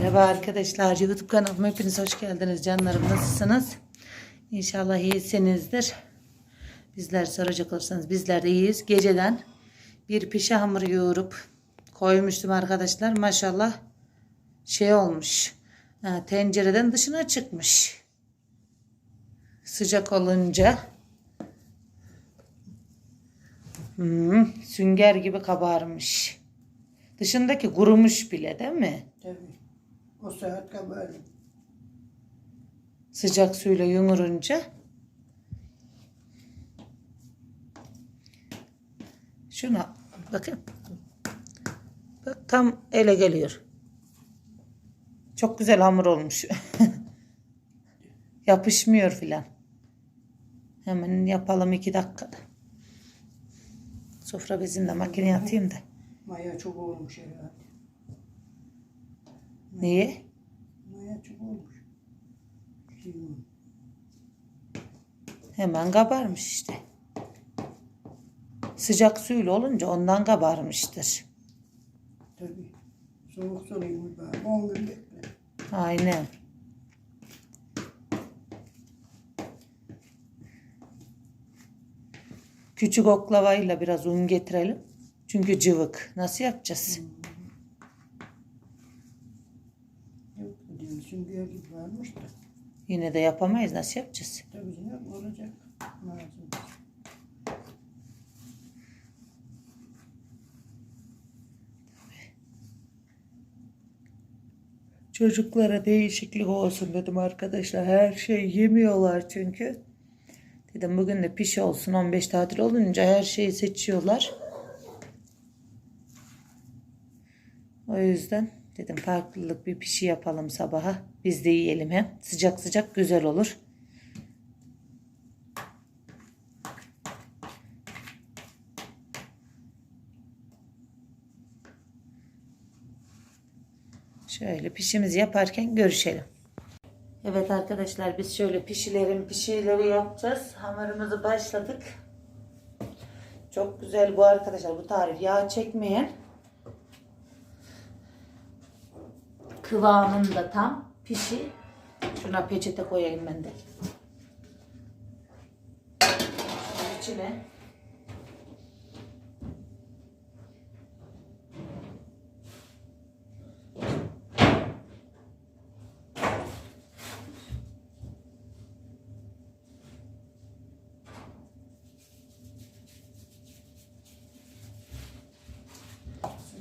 Merhaba arkadaşlar. YouTube kanalıma hepiniz hoş geldiniz. Canlarım nasılsınız? İnşallah iyisinizdir. Bizler soracak olursanız bizler de iyiyiz. Geceden bir pişi hamuru yoğurup koymuştum arkadaşlar. Maşallah şey olmuş. Ha, tencereden dışına çıkmış. Sıcak olunca hmm, sünger gibi kabarmış. Dışındaki kurumuş bile değil mi? Tabii. O saat kabarım. Sıcak suyla yumurunca şuna bakın. Bak tam ele geliyor. Çok güzel hamur olmuş. Yapışmıyor filan. Hemen yapalım iki dakikada. Sofra bezini de makineye atayım da. Maya çok olmuş herhalde. Niye? Maya çok olmuş. Şey olmuş. Hemen kabarmış işte. Sıcak suyla olunca ondan kabarmıştır. Tabii. Soğuk sorayım bari. 10 gün bekle. Aynen. Küçük oklavayla biraz un getirelim. Çünkü cıvık. Nasıl yapacağız? Yok diyor. Sünger gibi varmış da. Yine de yapamayız. Nasıl yapacağız? Tabii canım olacak. Malzeme. Çocuklara değişiklik olsun dedim arkadaşlar. Her şey yemiyorlar çünkü. Dedim bugün de pişi olsun. 15 tatil olunca her şeyi seçiyorlar. O yüzden dedim farklılık bir pişi yapalım sabaha. Biz de yiyelim hem. Sıcak sıcak güzel olur. Şöyle pişimizi yaparken görüşelim. Evet arkadaşlar biz şöyle pişilerin pişileri yapacağız. Hamurumuzu başladık. Çok güzel bu arkadaşlar bu tarif yağ çekmeyen. Kıvamında tam pişi. Şuna peçete koyayım ben de. Şunun içine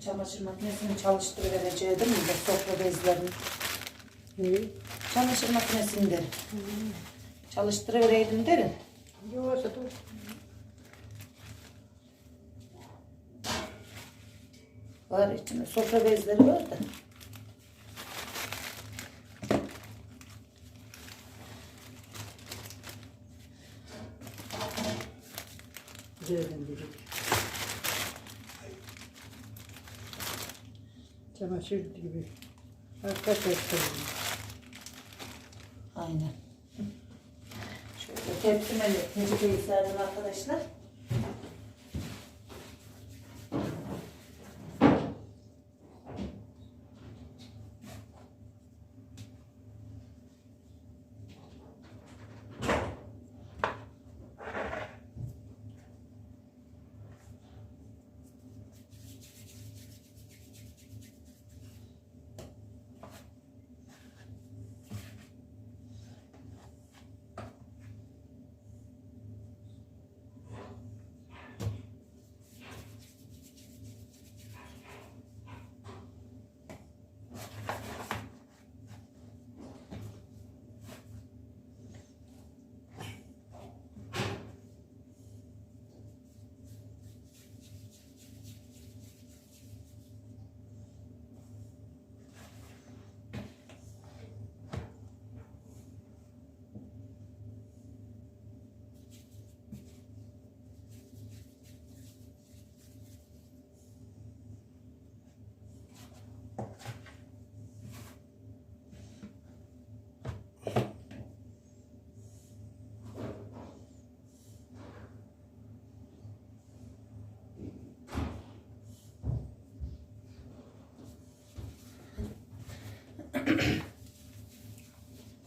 çamaşır makinesini çalıştırıvereceğim de sofra bezlerini. İyi. Çamaşır makinesini derim. Çalıştırıvereydim derim. Yoksa dur. Var içinde sofra bezleri var da. Çamaşır gibi. Arka tepsi. Aynen. Şöyle tepsime de tencereyi serdim arkadaşlar.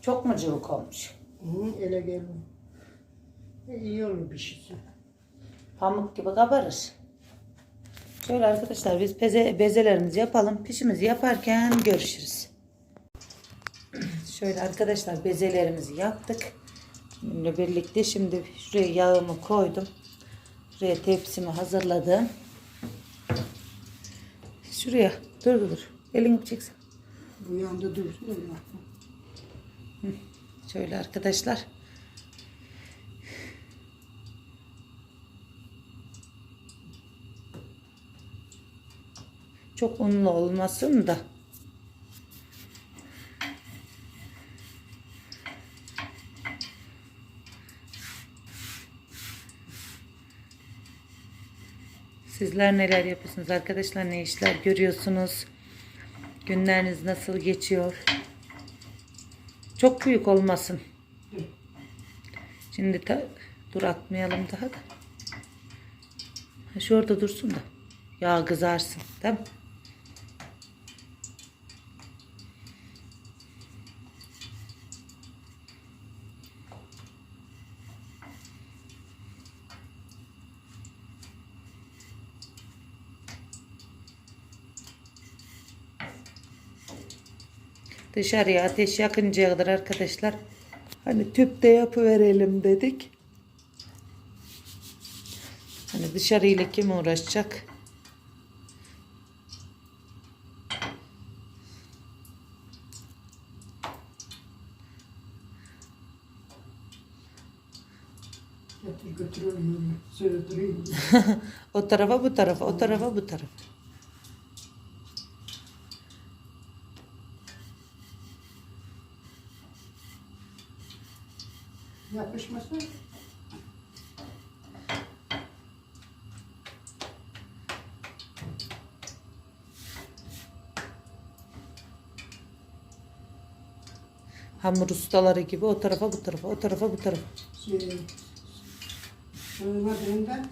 Çok mu cıvık olmuş? Hı, ele gelmiyor. E, iyi olur bir şeysi. Pamuk gibi kabarır. Şöyle arkadaşlar biz beze, bezelerimizi yapalım. Pişimizi yaparken görüşürüz. Şöyle arkadaşlar bezelerimizi yaptık. Bununla birlikte şimdi şuraya yağımı koydum. Şuraya tepsimi hazırladım. Şuraya dur dur. Elini çeksin. Bu yanda dursun. Şöyle arkadaşlar. Çok unlu olmasın da. Sizler neler yapıyorsunuz arkadaşlar? Ne işler görüyorsunuz? Günleriniz nasıl geçiyor? Çok büyük olmasın. Şimdi ta, dur atmayalım daha da. Ha, şu orada dursun da. Yağ kızarsın. Tamam Dışarıya ateş yakıncaya kadar arkadaşlar hani tüpte yapıverelim dedik. Hani dışarıyla kim uğraşacak? O tarafa bu tarafa, o tarafa bu tarafa. Yapışmasın. Hamur ustaları gibi o tarafa bu tarafa, o tarafa bu tarafa. Şey, sığmadığında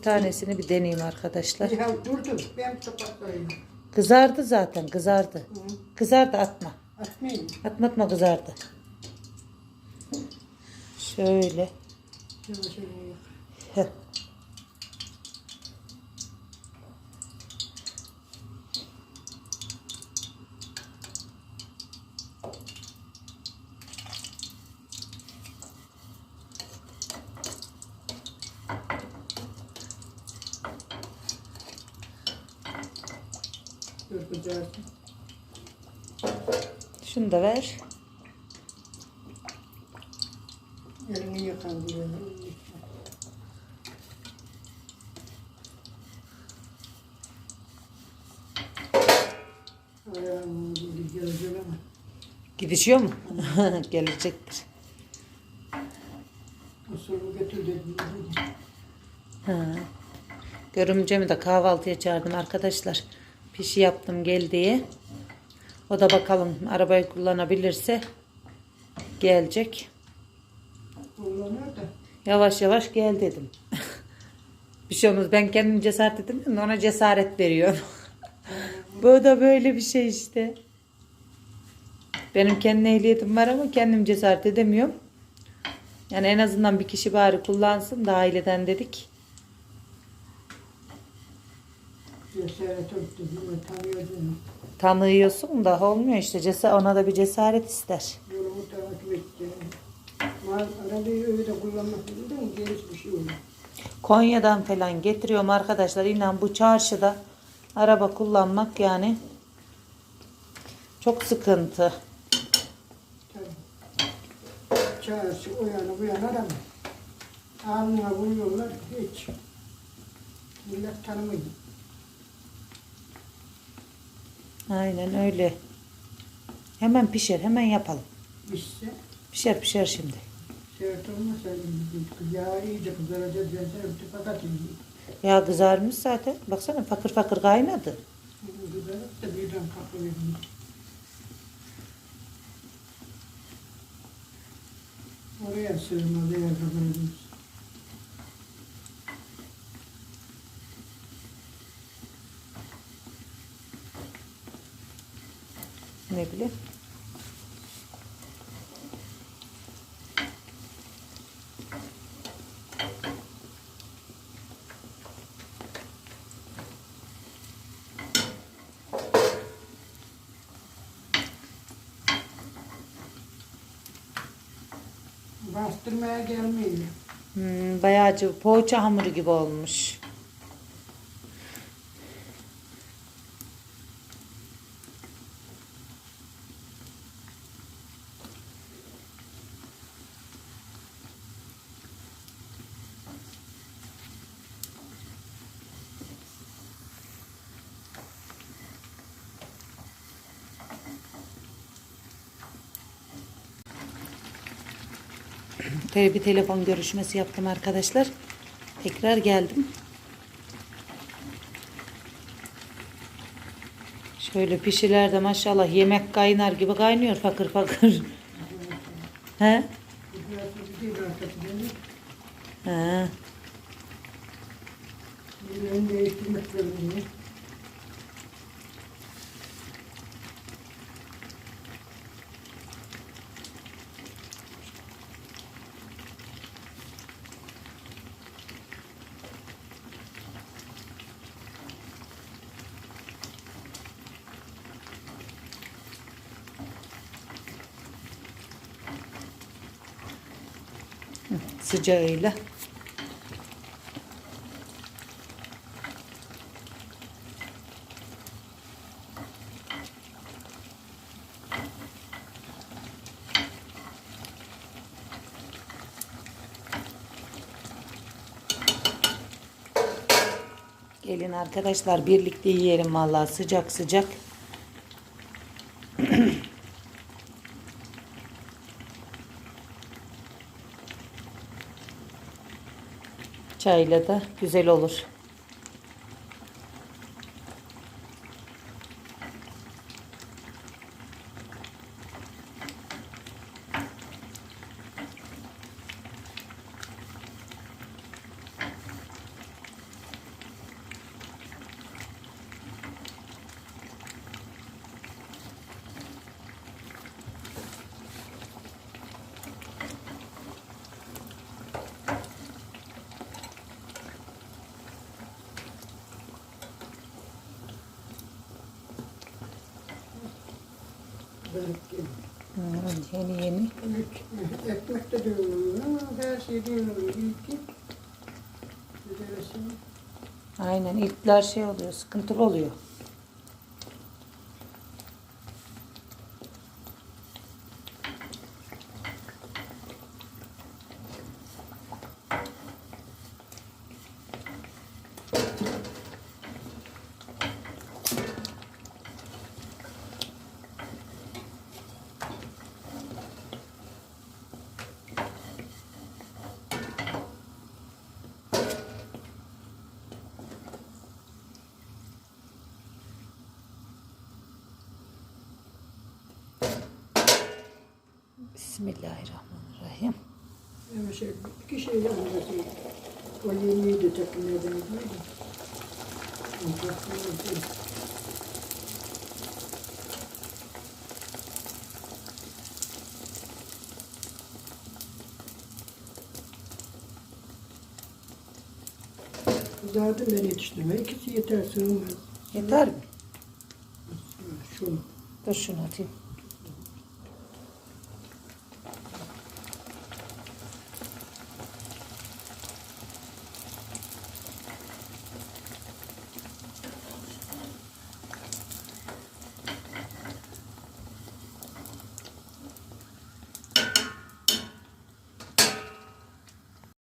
bir tanesini bir deneyeyim arkadaşlar. ya durdu. Ben kapatayım. Kızardı zaten, kızardı. Hı. Kızardı atma. Atmayayım. Atma atma kızardı. Şöyle. Yavaş yavaş. Heh. Dur kızarsın. Şunu da ver. Elini ama. Gidişiyor mu? Gelecektir. Usulü götür dedim. Ha. Görümcemi de kahvaltıya çağırdım arkadaşlar. Pişi yaptım gel diye. O da bakalım arabayı kullanabilirse gelecek. Yavaş yavaş gel dedim. bir şey olmaz. Ben kendim cesaret edemiyorum ona cesaret veriyorum. Bu da böyle bir şey işte. Benim kendi ehliyetim var ama kendim cesaret edemiyorum. Yani en azından bir kişi bari kullansın da aileden dedik. Cesaret. Bunu tanıyordum. Tanıyorsun da olmuyor işte. Cesa ona da bir cesaret ister. Yolumu takip. Mal arabayı öyle kullanmak mi? Geniş bir şey. Konya'dan falan getiriyorum arkadaşlar. İnan bu çarşıda araba kullanmak yani çok sıkıntı. Çağırsı o yana bu yana arama. Alnına vuruyorlar hiç. Millet tanımıyor. Aynen öyle. Hemen pişer, hemen yapalım. İşte Pişer pişer şimdi. sert olmasa yağ iyice kızaracak dersen fakat Ya kızarmış zaten. Baksana fakır fakır kaynadı. kızarıp da birden kapı Oraya sığmaz eğer kızarırız. Ne bileyim. Bastırmaya gelmiyor. Hmm, bayağı. Poğaça hamuru gibi olmuş. Tabii bir telefon görüşmesi yaptım arkadaşlar. Tekrar geldim. Şöyle pişiler de maşallah yemek kaynar gibi kaynıyor fakır fakır. He? He. Zorundayım. Sıcağıyla. Gelin arkadaşlar birlikte yiyelim vallahi sıcak sıcak. Çayla da güzel olur. Hmm, yeni yeni. Ek- Ekmek de diyorlar. Her şey diyorlar. İyi ki. Güzelsin. Aynen ipler şey oluyor, sıkıntılı oluyor. Bismillahirrahmanirrahim. Ama şey, iki şey yapması. O yemeği de takımlardan ben yetiştirme. İkisi yeter sığmaz. Yeter mi? Şunu. Dur şunu atayım.